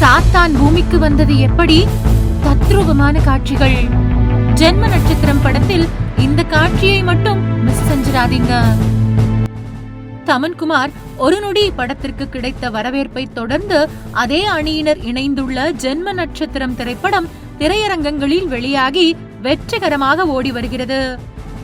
சாத்தான் பூமிக்கு வந்தது எப்படி? தத்ரூபமான காட்சிகள். ஜென்ம நட்சத்திரம் படத்தில் இந்த காட்சியை மட்டும் மிஸ் செஞ்சிடாதீங்க. தமன்குமார் ஒரு நொடி படத்திற்கு கிடைத்த வரவேற்பை தொடர்ந்து அதே அணியினர் இணைந்துள்ள ஜென்ம நட்சத்திரம் திரைப்படம் திரையரங்கங்களில் வெளியாகி வெற்றிகரமாக ஓடி வருகிறது.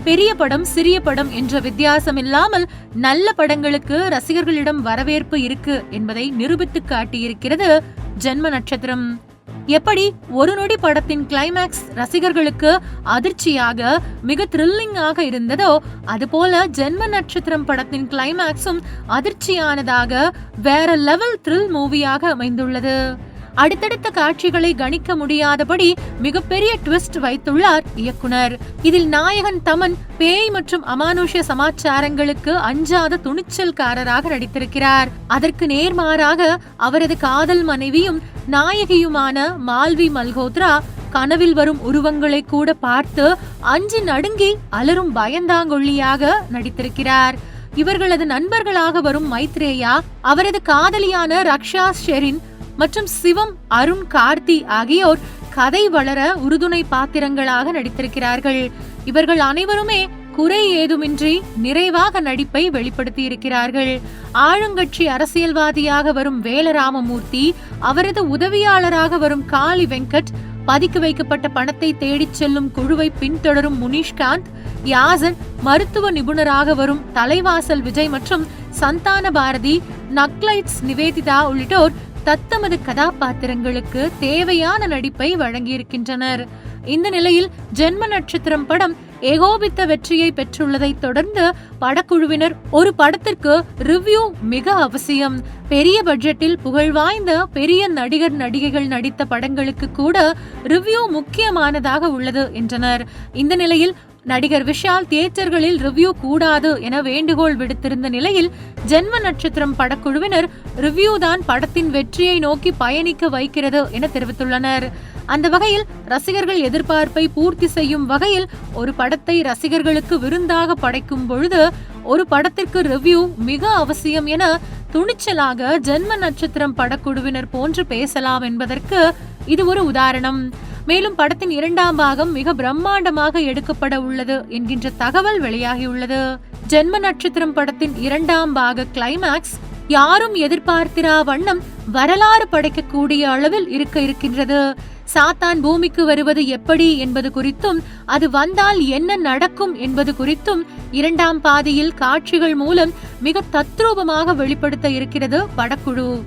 பெரிய படம் சிறிய படம் என்ற வித்தியாசம் இல்லாமல் நல்ல படங்களுக்கு ரசிகர்களிடம் வரவேற்பு இருக்கு என்பதை நிரூபித்து காட்டியிருக்கிறது ஜென்ம நட்சத்திரம். எப்படி? ஒரு நொடி படத்தின் கிளைமேக்ஸ் ரசிகர்களுக்கு அதிர்ச்சியாக மிக த்ரில்லிங்காக இருந்ததோ அதுபோல ஜென்ம நட்சத்திரம் படத்தின் கிளைமேக்ஸும் அதிர்ச்சியானதாக வேற லெவல் த்ரில் மூவியாக அமைந்துள்ளது. அடுத்தடுத்த காட்சிகளை கணிக்க முடியாதபடி மிகப்பெரிய ட்விஸ்ட் வைத்துள்ளார் இயக்குனர். இதில் நாயகன் தமன் பேய் மற்றும் அமானுஷ்ய சமாச்சாரங்களுக்கு அஞ்சாத துணிச்சல்காரராக நடித்திருக்கிறார். அதற்கு நேர்மாறாக அவரது காதல் மனைவியும் நாயகியுமான மால்வி மல்ஹோத்ரா கனவில் வரும் உருவங்களை கூட பார்த்து அஞ்சு நடுங்கி அலரும் பயந்தாங்கொள்ளியாக நடித்திருக்கிறார். இவர்களது நண்பர்களாக வரும் மைத்ரேயா அவரது காதலியான ரக்ஷா ஷெரின் மற்றும் சிவம் அருண் கார்த்தி ஆகியோர் கதை வளர உறுதுணை பாத்திரங்களாக நடித்திருக்கிறார்கள். இவர்கள் அனைவருமே குறை ஏதுமின்றி நிறைவாக நடிப்பை வெளிப்படுத்தி இருக்கிறார்கள் ஆளுங்கட்சி அரசியல்வாதியாக வரும் வேலராமமூர்த்தி அவரது உதவியாளராக வரும் காளி வெங்கட் பதுக்கி வைக்கப்பட்ட பணத்தை தேடிச் செல்லும் குழுவை பின்தொடரும் முனிஷ்காந்த் யாசன் மருத்துவ நிபுணராக வரும் தலைவாசல் விஜய் மற்றும் சந்தான பாரதி நக்லைட்ஸ் நிவேதிதா உள்ளிட்டோர் தத்தமது கதாபாத்திரங்களுக்கு தேவையான நடிப்பை வழங்கியிருக்கின்றனர். இந்த நிலையில் ஜென்ம நட்சத்திரம் படம் ஏகோபித்த வெற்றியை பெற்றுள்ளதை தொடர்ந்து படக்குழுவினர் ஒரு படத்திற்கு ரிவ்யூ மிக அவசியம். பெரிய பட்ஜெட்டில் புகழ்வாய்ந்த பெரிய நடிகர் நடிகைகள் நடித்த படங்களுக்கு கூட ரிவ்யூ முக்கியமானதாக உள்ளது என்றனர். இந்த நிலையில் நடிகர் விஷால் தியேட்டர்களில் ரிவ்யூ கூடாது என வேண்டுகோள் விடுத்திருந்த நிலையில் ஜென்ம நட்சத்திரம் படக்குழுவினர் ரிவ்யூ தான் படத்தின் வெற்றியை நோக்கி பயணிக்க வைக்கிறது என தெரிவித்துள்ளனர். அந்த வகையில் ரசிகர்கள் எதிர்பார்ப்பை பூர்த்தி செய்யும் வகையில் ஒரு படத்தை ரசிகர்களுக்கு விருந்தாக படைக்கும் பொழுது ஒரு படத்திற்கு ரிவ்யூ மிக அவசியம் என துணிச்சலாக ஜென்ம நட்சத்திரம் படக்குழுவினர் போன்று பேசலாம் என்பதற்கு இது ஒரு உதாரணம். மேலும் படத்தின் இரண்டாம் பாகம் மிக பிரம்மாண்டமாக எடுக்கப்பட உள்ளது என்கின்ற தகவல் வெளியாகியுள்ளது. ஜென்ம நட்சத்திரம் படத்தின் இரண்டாம் பாக கிளைமேக்ஸ் யாரும் எதிர்பார்த்திரா வண்ணம் வரலாறு படைக்கக்கூடிய அளவில் இருக்க இருக்கின்றது. சாத்தான் பூமிக்கு வருவது எப்படி என்பது குறித்தும் அது வந்தால் என்ன நடக்கும் என்பது குறித்தும் இரண்டாம் பாதியில் காட்சிகள் மூலம் மிக தத்ரூபமாக வெளிப்படுத்த இருக்கிறது படக்குழு.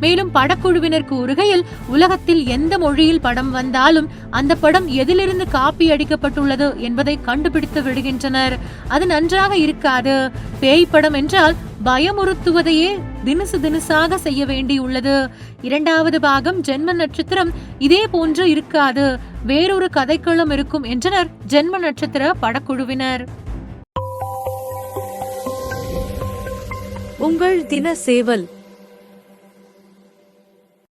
மேலும் படக்குழுவினர் கூறுகையில் உலகத்தில் எந்த மொழியில் படம் வந்தாலும் அந்த படம் எதிலிருந்து காப்பி அடிக்கப்பட்டுள்ளது என்பதை கண்டுபிடித்து விடுகின்றனர். அது நன்றாக இருக்காது. பேய் படம் என்றால் பயமுறுத்துவதையே தினுசு தினுசாக செய்ய வேண்டியுள்ளது. இரண்டாவது பாகம் ஜென்ம நட்சத்திரம் இதே போன்று இருக்காது. வேறொரு கதைக்களம் இருக்கும் என்றனர் ஜென்ம நட்சத்திர படக்குழுவினர். உங்கள் தின சேவல்